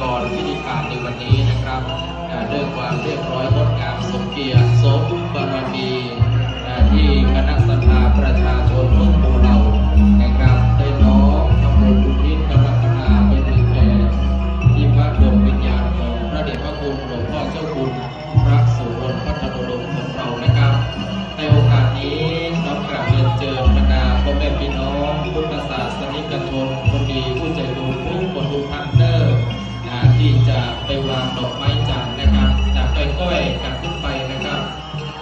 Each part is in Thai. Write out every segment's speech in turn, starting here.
กรพิธีการในวันนี้นะครับด้วยความเรียบร้อยงดงามสมเกียรติสมบารมีที่คณะสัทาประชาชนทุกหมู่เหล่านะครับได้น้อมทำบุญอุทิศกำลังนาไปถึงแก่ที่พระดวงวิญญาณของพระเดชพระคุณหลวงพ่อเจ้าคุณพระสุวรรณพัฒนบรมของเรานะครับ ในโอกาสนี้น้อมกราบเรียนเชิญบรรดาพ่อแม่พี่น้องพุทธศาสนิกชนคนดีผู้ใจ ที่จะไปวางดอกไม้จันทร์นะครับจากก้อยๆกันขึ้นไปนะครับ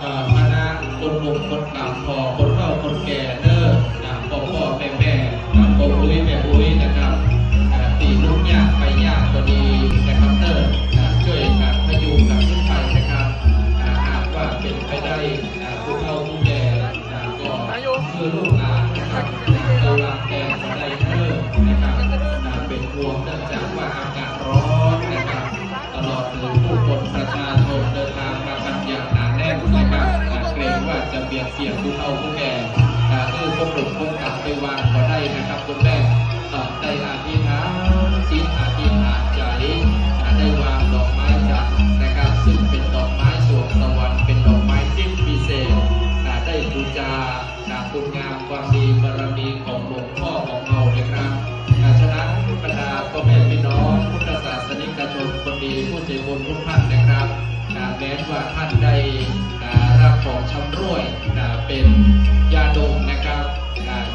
อ่อคณะคนหนุ่มคนกลางพอคนเฒ่าคนแก่เด้ออ่าพ่อพ่อแม่แม่พ่ออุ้ยแม่อุ้ยนะครับอาตีลูกยากไปยากก็ดีนะครับเด้ออ่าช่วยกันพยุงกันขึ้นไปนะครับอาหากว่าเป็นไปได้อาผู้เฒ่าผู้แก่ก็คือลูกหลานนะครับอ่าไปวางแผนมาได้เพิ่มนะครับอ่ งว่าจะเบียดเสียดผู้เฒ่าผู้แก่อ่าคือพวกหลุมพวกกลับไปวางก็ได้นะครับคุณแม่อ่าได้อธิษฐานจิตอธิษฐานใจอ่าได้วางดอกไม้จันทร์นะครับ ซึ่งเป็นดอกไม้สวงสวรรค์เป็นดอกไม้ที่พิเศษได้บูชาอ่าคุณงามความดีบารมีของหลวงพ่อของเราเลยครับฉะนั้นบรรดาพ่อแม่พี่น้องพุทธศาสนิกชนคนดีผู้ใจบุญทุกท่านนะครับอ่แม้ว่าท่านได้ ชำร่วยนะเป็นยาดมนะครับ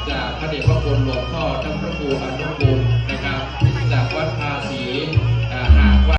จากพระเดชพระคุณหลวงพ่อท่านพระครูอนุกูล